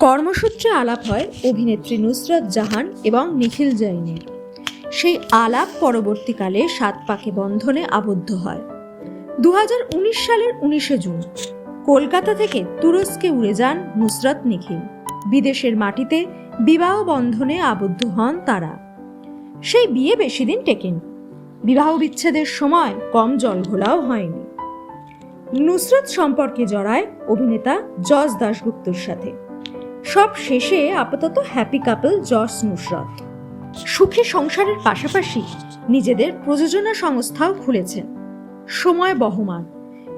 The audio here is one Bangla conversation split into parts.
কর্মসূত্রে আলাপ হয় অভিনেত্রী নুসরাত জাহান এবং নিখিল জৈনের। সেই আলাপ পরবর্তীকালে সাত পাকে বন্ধনে আবদ্ধ হয়। দু হাজার উনিশ সালের উনিশে জুন, কলকাতা থেকে তুরস্কে উড়ে যান নুসরাত নিখিল। বিদেশের মাটিতে বিবাহ বন্ধনে আবদ্ধ হন তারা। সেই বিয়ে বেশি দিন টেকেনি। বিবাহ বিচ্ছেদের সময় কম জল ঘোলাও হয়নি। নুসরত সম্পর্কে জড়ায় অভিনেতা জজ দাশগুপ্তর সাথে। সব শেষে আপাতত হ্যাপি কাপল জস নুসরত। সুখী সংসারের পাশাপাশি নিজেদের প্রযোজনা সংস্থাও খুলেছেন। সময় বহমান।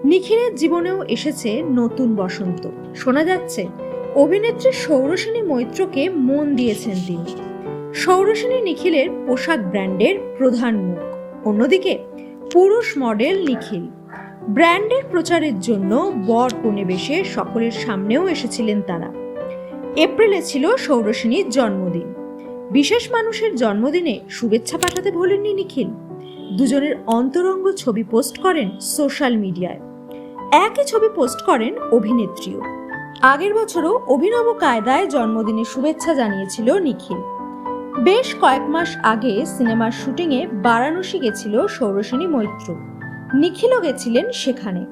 নিখিলের জীবনেও এসেছে নতুন বসন্ত। শোনা যাচ্ছে, অভিনেত্রী সৌরসেনী মৈত্রকে মন দিয়েছেন তিনি। সৌরসেনী নিখিলের পোশাক ব্র্যান্ডের প্রধান মুখ। অন্যদিকে, পুরুষ মডেল নিখিল। ব্র্যান্ডের প্রচারের জন্য বর কনে বেশে সকলের সামনেও এসেছিলেন তারা। এপ্রিলে ছিল সৌরসেনীর জন্মদিন। বিশেষ মানুষের জন্মদিনে শুভেচ্ছা পাঠাতে ভোলেননি নিখিল। দুজনের অন্তরঙ্গ ছবি পোস্ট করেন সোশ্যাল মিডিয়ায়। একই ছবি পোস্ট করেন অভিনেত্রীও। আগের বছরও অভিনব কায়দায় জন্মদিনে শুভেচ্ছা জানিয়েছিল নিখিল। বেশ কয়েক মাস আগে সিনেমার শুটিংয়ে বারাণসী গেছিল সৌরসেনী মৈত্র। নিখিলও গেছিলেন সেখানে।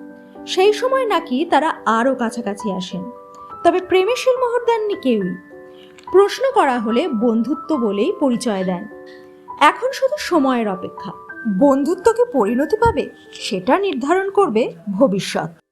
সেই সময় নাকি তারা আরও কাছাকাছি আসেন। তবে প্রেমে শিলমোহর দেননি কেউই। প্রশ্ন করা হলে বন্ধুত্ব বলেই পরিচয় দেন। এখন শুধু সময়ের অপেক্ষা। বন্ধুত্বকে পরিণতি পাবে, সেটা নির্ধারণ করবে ভবিষ্যৎ।